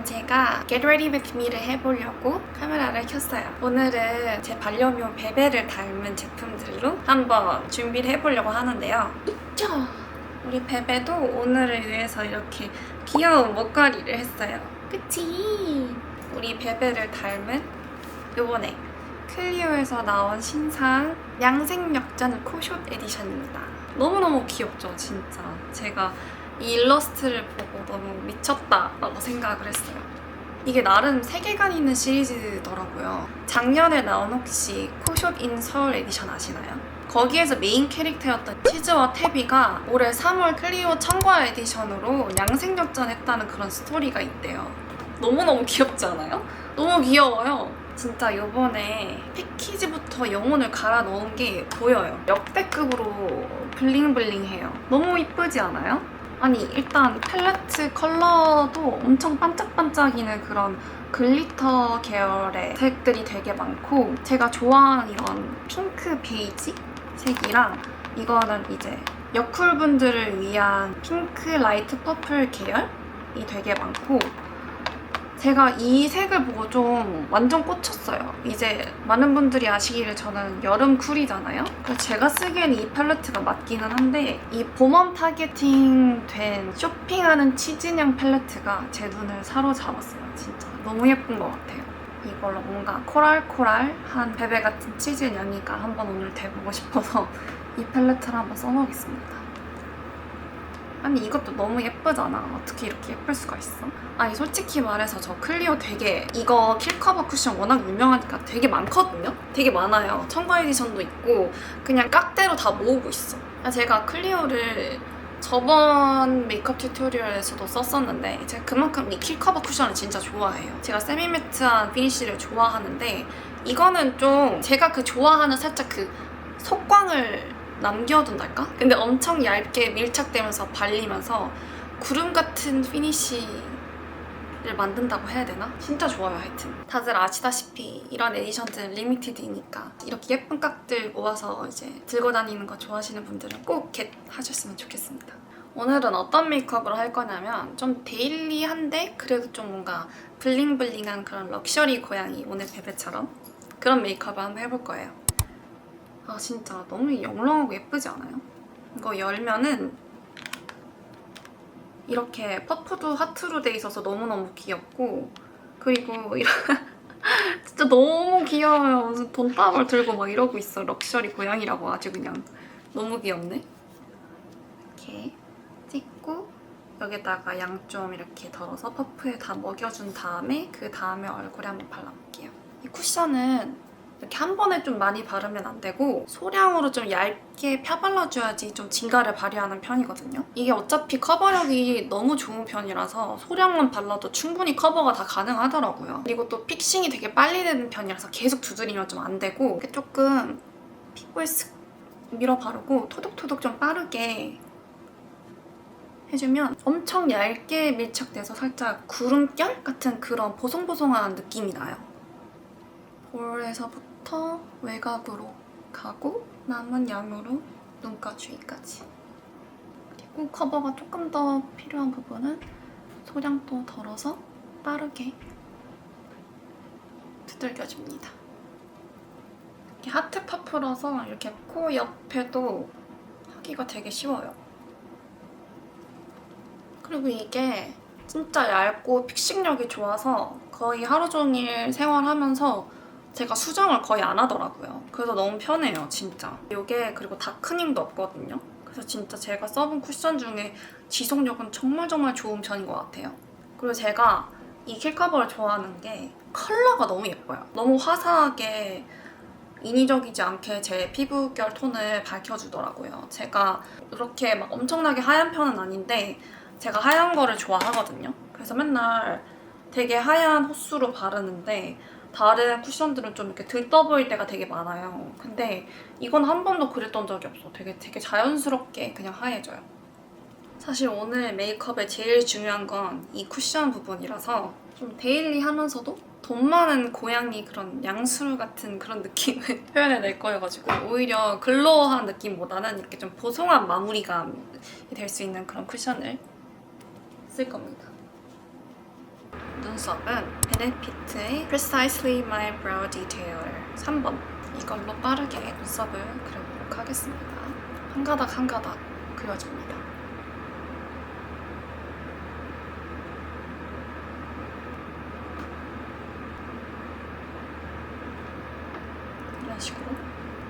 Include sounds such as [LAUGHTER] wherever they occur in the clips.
오늘은 제가 Get Ready With Me를 해보려고 카메라를 켰어요. 오늘은 제 반려묘 베베를 닮은 제품들로 한번 준비를 해보려고 하는데요. 짜! 우리 베베도 오늘을 위해서 이렇게 귀여운 목걸이를 했어요. 그치? 우리 베베를 닮은 요번에 클리오에서 나온 신상 양생역전 코숏 에디션입니다. 너무너무 귀엽죠 진짜. 제가 이 일러스트를 보고 너무 미쳤다라고 생각을 했어요. 이게 나름 세계관 있는 시리즈더라고요. 작년에 나온 혹시 코숏 인 서울 에디션 아시나요? 거기에서 메인 캐릭터였던 치즈와 태비가 올해 3월 클리오 청과 에디션으로 양생역전했다는 그런 스토리가 있대요. 너무너무 귀엽지 않아요? 너무 귀여워요. 진짜 요번에 패키지부터 영혼을 갈아 넣은 게 보여요. 역대급으로 블링블링해요. 너무 이쁘지 않아요? 아니 일단 팔레트 컬러도 엄청 반짝반짝이는 그런 글리터 계열의 색들이 되게 많고 제가 좋아하는 이런 핑크 베이지 색이랑 이거는 이제 여쿨분들을 위한 핑크 라이트 퍼플 계열이 되게 많고 제가 이 색을 보고 좀 완전 꽂혔어요. 이제 많은 분들이 아시기를 저는 여름 쿨이잖아요. 그래서 제가 쓰기에는 이 팔레트가 맞기는 한데 이 봄웜 타겟팅 된 쇼핑하는 치즈냥 팔레트가 제 눈을 사로잡았어요. 진짜 너무 예쁜 것 같아요. 이걸로 뭔가 코랄코랄한 베베 같은 치즈 냥이가 한번 오늘 돼보고 싶어서 [LAUGHS] 이 팔레트를 한번 써보겠습니다. 아니 이것도 너무 예쁘잖아. 어떻게 이렇게 예쁠 수가 있어? 아니 솔직히 말해서 저 클리오 되게 이거 킬커버 쿠션 워낙 유명하니까 되게 많거든요? 되게 많아요. 청과 에디션도 있고 그냥 깍대로 다 모으고 있어. 아, 제가 클리오를 저번 메이크업 튜토리얼에서도 썼었는데 제가 그만큼 이 킬커버 쿠션을 진짜 좋아해요. 제가 세미매트한 피니쉬를 좋아하는데 이거는 좀 제가 그 좋아하는 살짝 그 속광을 남겨둔달까? 근데 엄청 얇게 밀착되면서 발리면서 구름 같은 피니쉬를 만든다고 해야 되나? 진짜 좋아요 하여튼 다들 아시다시피 이런 에디션들은 리미티드이니까 이렇게 예쁜 깍들 모아서 이제 들고 다니는 거 좋아하시는 분들은 꼭 겟 하셨으면 좋겠습니다 오늘은 어떤 메이크업을 할 거냐면 좀 데일리한데 그래도 좀 뭔가 블링블링한 그런 럭셔리 고양이 오늘 베베처럼 그런 메이크업을 한번 해볼 거예요 아 진짜 너무 영롱하고 예쁘지 않아요? 이거 열면은 이렇게 퍼프도 하트로 돼 있어서 너무너무 귀엽고 그리고 이런 [LAUGHS] 진짜 너무 귀여워요. 무슨 돈다발 들고 막 이러고 있어. 럭셔리 고양이라고 아주 그냥 너무 귀엽네. 이렇게 찍고 여기다가 양 좀 이렇게 덜어서 퍼프에 다 먹여준 다음에 그 다음에 얼굴에 한번 발라볼게요. 이 쿠션은 이렇게 한 번에 좀 많이 바르면 안 되고 소량으로 좀 얇게 펴발라줘야지 좀 진가를 발휘하는 편이거든요. 이게 어차피 커버력이 너무 좋은 편이라서 소량만 발라도 충분히 커버가 다 가능하더라고요. 그리고 또 픽싱이 되게 빨리 되는 편이라서 계속 두드리면 좀 안 되고 조금 피부에 쓱 밀어 바르고 토독토독 좀 빠르게 해주면 엄청 얇게 밀착돼서 살짝 구름결 같은 그런 보송보송한 느낌이 나요. 볼에서 부터 외곽으로 가고 남은 양으로 눈가 주위까지. 그리고 커버가 조금 더 필요한 부분은 소량 또 덜어서 빠르게 두들겨줍니다. 이렇게 하트 퍼프라서 이렇게 코 옆에도 하기가 되게 쉬워요. 그리고 이게 진짜 얇고 픽싱력이 좋아서 거의 하루 종일 생활하면서 제가 수정을 거의 안 하더라고요. 그래서 너무 편해요, 진짜. 이게 그리고 다크닝도 없거든요. 그래서 진짜 제가 써본 쿠션 중에 지속력은 정말 정말 좋은 편인 것 같아요. 그리고 제가 이 킬커버를 좋아하는 게 컬러가 너무 예뻐요. 너무 화사하게 인위적이지 않게 제 피부결 톤을 밝혀주더라고요. 제가 그렇게 막 엄청나게 하얀 편은 아닌데 제가 하얀 거를 좋아하거든요. 그래서 맨날 되게 하얀 호수로 바르는데 다른 쿠션들은 좀 이렇게 들떠 보일 때가 되게 많아요. 근데 이건 한 번도 그랬던 적이 없어. 되게 되게 자연스럽게 그냥 하얘져요. 사실 오늘 메이크업에 제일 중요한 건 이 쿠션 부분이라서 좀 데일리 하면서도 돈 많은 고양이 그런 양수루 같은 그런 느낌을 [LAUGHS] 표현해낼 거여가지고 오히려 글로우한 느낌보다는 이렇게 좀 보송한 마무리감이 될 수 있는 그런 쿠션을 쓸 겁니다. 눈썹은 베네피트의 Precisely My Brow Detailer 3번. 이걸로 빠르게 눈썹을 그려보도록 하겠습니다. 한 가닥 한 가닥 그려줍니다. 이런 식으로.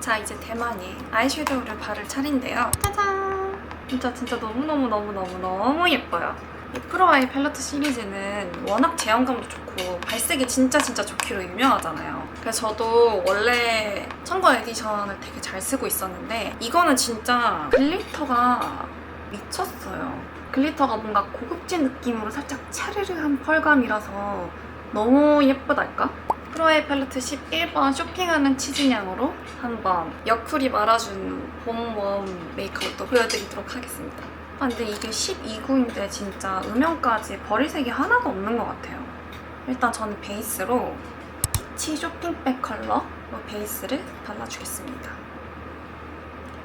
자 이제 대망의 아이섀도우를 바를 차례인데요. 짜잔! 진짜 진짜 너무너무너무너무너무 예뻐요. 이 프로아이 팔레트 시리즈는 워낙 제형감도 좋고 발색이 진짜 진짜 좋기로 유명하잖아요 그래서 저도 원래 청거 에디션을 되게 잘 쓰고 있었는데 이거는 진짜 글리터가 미쳤어요 글리터가 뭔가 고급진 느낌으로 살짝 차르르한 펄감이라서 너무 예쁘달까? 프로의 팔레트 11번 쇼핑하는 치즈냥으로 한번 여쿨이 말아준 봄웜 메이크업도 보여드리도록 하겠습니다. 아, 근데 이게 12구인데 진짜 음영까지 버릴 색이 하나도 없는 것 같아요. 일단 저는 베이스로 피치 쇼핑백 컬러로 베이스를 발라주겠습니다.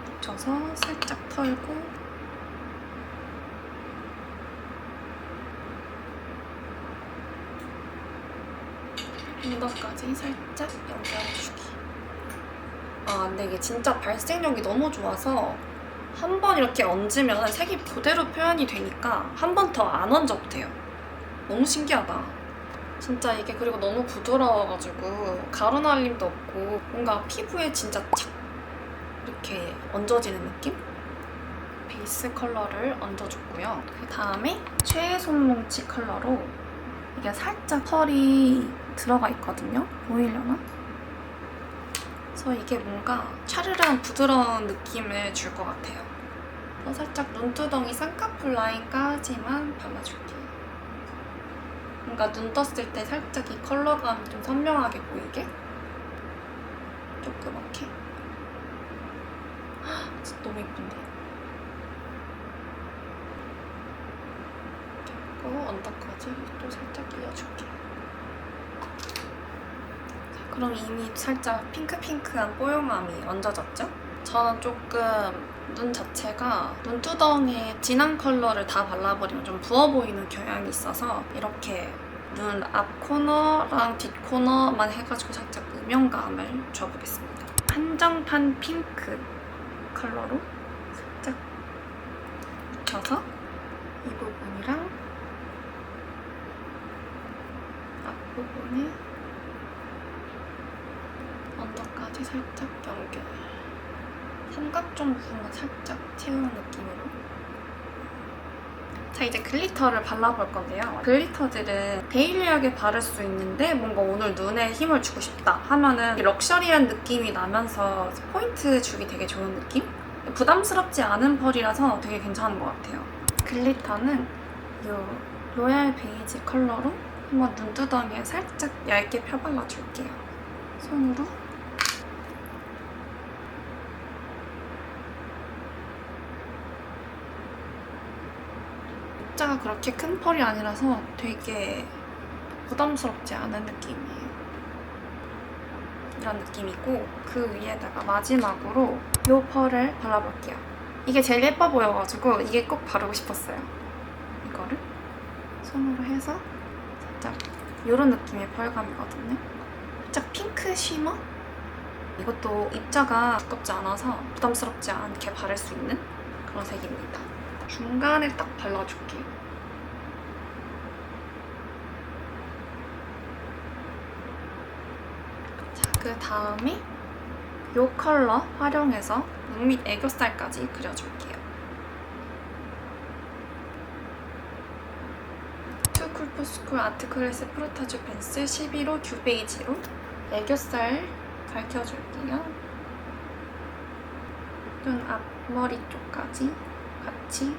묻혀서 살짝 털고 빈도까지 살짝 연결해주기. 아, 근데 이게 진짜 발색력이 너무 좋아서 한 번 이렇게 얹으면 색이 그대로 표현이 되니까 한 번 더 안 얹어도 돼요. 너무 신기하다. 진짜 이게 그리고 너무 부드러워가지고 가루 날림도 없고 뭔가 피부에 진짜 착 이렇게 얹어지는 느낌? 베이스 컬러를 얹어줬고요. 그 다음에 최손뭉치 컬러로 이게 살짝 펄이 들어가 있거든요. 보이려나? 그래서 이게 뭔가 차르르한 부드러운 느낌을 줄 것 같아요. 살짝 눈두덩이 쌍꺼풀 라인까지만 발라줄게요. 뭔가 눈 떴을 때 살짝 이 컬러감이 좀 선명하게 보이게 조그맣게 헉, 진짜 너무 예쁜데? 하고 언더까지 또 살짝 이어줄게요. 그럼 이미 살짝 핑크핑크한 뽀용함이 얹어졌죠? 저는 조금 눈 자체가 눈두덩이에 진한 컬러를 다 발라버리면 좀 부어 보이는 경향이 있어서 이렇게 눈 앞 코너랑 뒷 코너만 해가지고 살짝 음영감을 줘보겠습니다. 한정판 핑크 컬러로 살짝 묻혀서 이 부분이랑 앞부분에 언더까지 살짝 연결. 삼각존 부분만 살짝 채우는 느낌으로. 자, 이제 글리터를 발라볼 건데요. 글리터들은 데일리하게 바를 수 있는데 뭔가 오늘 눈에 힘을 주고 싶다 하면은 럭셔리한 느낌이 나면서 포인트 주기 되게 좋은 느낌? 부담스럽지 않은 펄이라서 되게 괜찮은 것 같아요. 글리터는 이 로얄 베이지 컬러로 한번 눈두덩이에 살짝 얇게 펴발라줄게요. 손으로 입자가 그렇게 큰 펄이 아니라서 되게 부담스럽지 않은 느낌이에요. 이런 느낌이고 그 위에다가 마지막으로 이 펄을 발라볼게요. 이게 제일 예뻐 보여가지고 이게 꼭 바르고 싶었어요. 이거를 손으로 해서 살짝 이런 느낌의 펄감이거든요. 살짝 핑크 쉬머? 이것도 입자가 두껍지 않아서 부담스럽지 않게 바를 수 있는 그런 색입니다. 중간에 딱 발라줄게요. 자, 그 다음에 이 컬러 활용해서 눈 밑 애교살까지 그려줄게요. 투쿨포스쿨 아트클래스 프로타주 펜슬 11호 듀베이지로 애교살 밝혀줄게요. 눈 앞머리 쪽까지 같이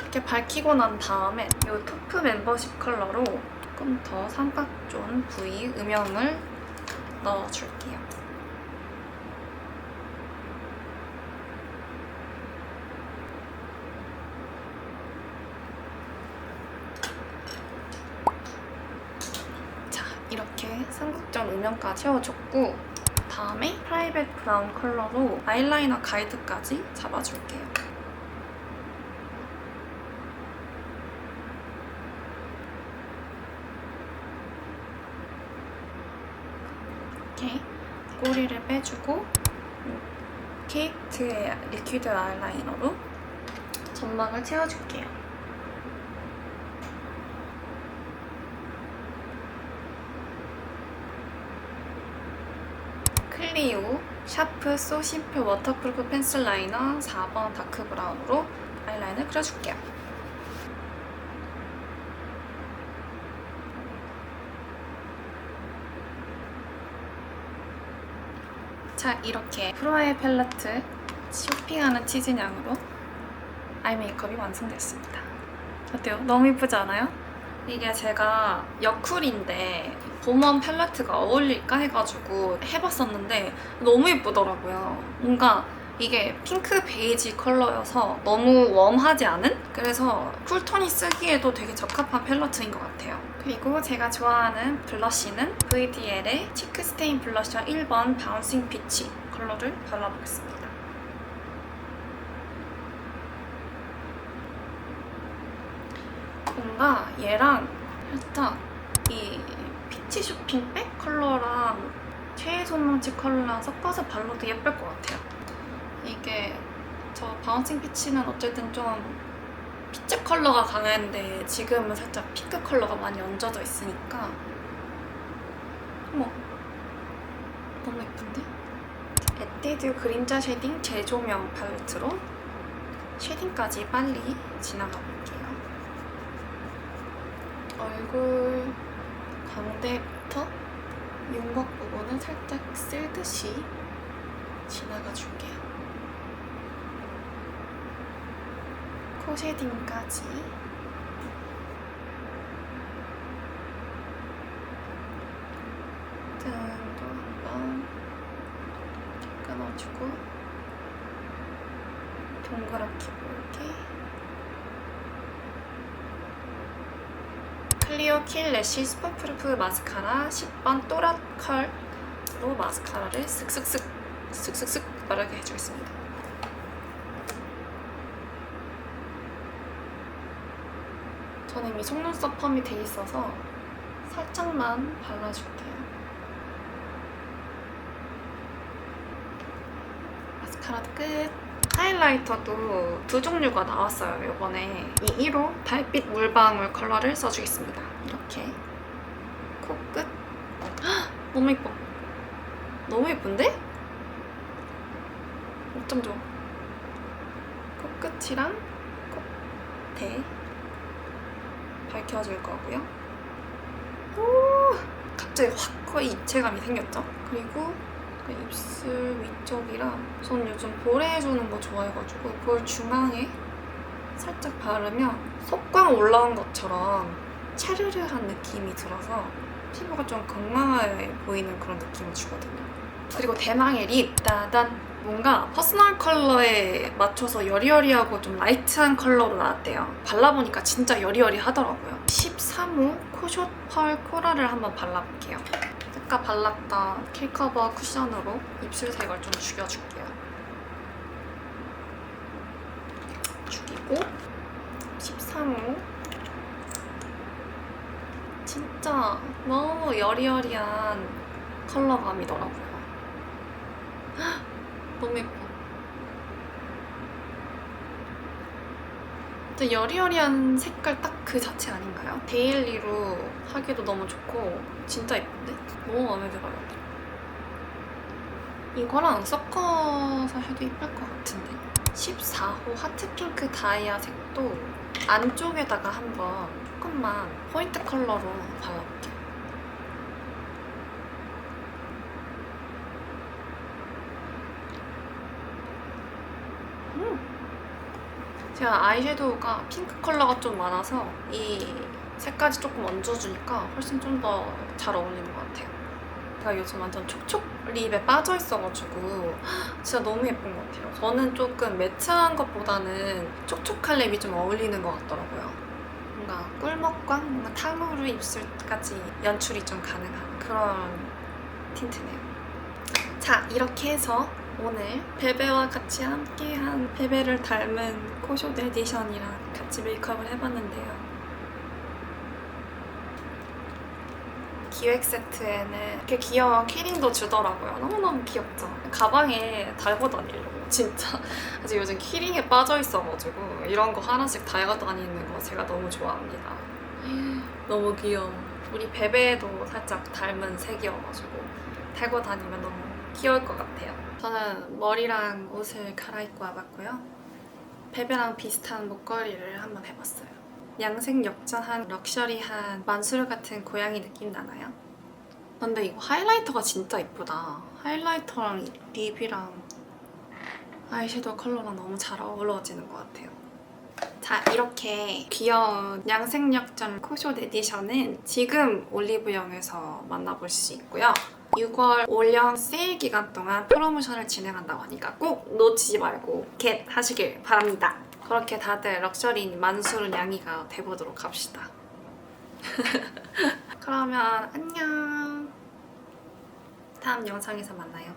이렇게 밝히고 난 다음에 이 토프 멤버십 컬러로 조금 더 삼각존 부위 음영을 넣어줄게요. 자, 이렇게 삼각존 음영까지 채워줬고 다음에 프라이빗 브라운 컬러로 아이라이너 가이드까지 잡아줄게요. 빼주고 케이트의 리퀴드 아이라이너로 점막을 채워줄게요. 클리오 샤프 소 심플 워터프루프 펜슬 라이너 4번 다크 브라운으로 아이라인을 그려줄게요. 자 이렇게 프로아이 팰레트 쇼핑하는 치즈냥으로 아이 메이크업이 완성됐습니다. 어때요? 너무 이쁘지 않아요? 이게 제가 여쿨인데 봄원 팰레트가 어울릴까 해가지고 해봤었는데 너무 예쁘더라고요. 뭔가 이게 핑크 베이지 컬러여서 너무 웜하지 않은? 그래서 쿨톤이 쓰기에도 되게 적합한 팰러트인 것 같아요. 그리고 제가 좋아하는 블러쉬는 VDL의 치크 스테인 블러셔 1번 바운싱 피치 컬러를 발라보겠습니다. 뭔가 얘랑 살짝 이 피치 쇼핑백 컬러랑 최애손망치 컬러랑 섞어서 발라도 예쁠 것 같아요. 이게 저 바운싱 피치는 어쨌든 좀 피치 컬러가 강한데 지금은 살짝 핑크 컬러가 많이 얹어져 있으니까 어머 너무 예쁜데? 에뛰드 그림자 쉐딩 재조명 팔레트로 쉐딩까지 빨리 지나가 볼게요. 얼굴 광대부터 윤곽 부분은 살짝 쓸듯이 지나가 줄게요. 코 쉐딩까지. 등도 한번 끊어주고 동그랗게 볼게. 클리어 킬 래쉬 슈퍼프루프 마스카라 10번 또랏 컬로 마스카라를 쓱쓱쓱 쓱쓱쓱 바르게 해주겠습니다 저는 이미 속눈썹 펌이 돼 있어서 살짝만 발라줄게요. 마스카라도 끝. 하이라이터도 두 종류가 나왔어요, 이번에. 이 1호 달빛 물방울 컬러를 써주겠습니다. 이렇게. 코끝. [GASPS] 너무 예뻐. 너무 예쁜데? 어쩜 좋아. 코끝이랑 콧대. 밝혀줄 거고요. 오, 갑자기 확 거의 입체감이 생겼죠? 그리고 그 입술 위쪽이랑 전 요즘 볼에 해주는 거 좋아해가지고 볼 중앙에 살짝 바르면 속광 올라온 것처럼 차르르한 느낌이 들어서 피부가 좀 건강해 보이는 그런 느낌을 주거든요. 그리고 대망의 립 따단 뭔가 퍼스널 컬러에 맞춰서 여리여리하고 좀 라이트한 컬러로 나왔대요. 발라보니까 진짜 여리여리하더라고요. 13호 코숏 펄 코랄을 한번 발라볼게요. 아까 발랐던 킬커버 쿠션으로 입술 색을 좀 죽여줄게요. 죽이고 13호 진짜 너무 여리여리한 컬러감이더라고요. 너무 예뻐. 여리여리한 색깔 딱 그 자체 아닌가요? 데일리로 하기도 너무 좋고 진짜 예쁜데? 너무 마음에 들어요. 이거랑 섞어서 해도 예쁠 것 같은데 14호 하트핑크 다이아 색도 안쪽에다가 한번 조금만 포인트 컬러로 발라볼게요. 제가 아이섀도우가 핑크 컬러가 좀 많아서 이 색까지 조금 얹어주니까 훨씬 좀 더 잘 어울리는 것 같아요. 제가 요즘 완전 촉촉 립에 빠져 있어가지고 [GASPS] 진짜 너무 예쁜 것 같아요. 저는 조금 매트한 것보다는 촉촉한 립이 좀 어울리는 것 같더라고요. 뭔가 꿀먹광, 뭔가 탕후루 입술까지 연출이 좀 가능한 그런 틴트네요. 자, 이렇게 해서 오늘 베베와 같이 함께한 베베를 닮은 코숏 에디션이랑 같이 메이크업을 해봤는데요. 기획 세트에는 이렇게 귀여운 키링도 주더라고요. 너무너무 귀엽죠? 가방에 달고 다니려고. 진짜. [LAUGHS] 아직 요즘 키링에 빠져 있어가지고 이런 거 하나씩 달고 다니는 거 제가 너무 좋아합니다. 너무 귀여워. 우리 베베도 살짝 닮은 색이어가지고 달고 다니면 너무 귀여울 것 같아요. 저는 머리랑 옷을 갈아입고 와봤고요. 베베랑 비슷한 목걸이를 한번 해봤어요. 양색 역전한 럭셔리한 만수르 같은 고양이 느낌 나나요? 근데 이거 하이라이터가 진짜 이쁘다. 하이라이터랑 립이랑 아이섀도우 컬러랑 너무 잘 어우러지는 것 같아요. 자, 이렇게 귀여운 양색역전 코숏 에디션은 지금 올리브영에서 만나볼 수 있고요. 6월 올영 세일 기간 동안 프로모션을 진행한다고 하니까 꼭 놓치지 말고 겟 하시길 바랍니다. 그렇게 다들 럭셔리인 만수른 양이가 돼보도록 합시다. [LAUGHS] 그러면 안녕. 다음 영상에서 만나요.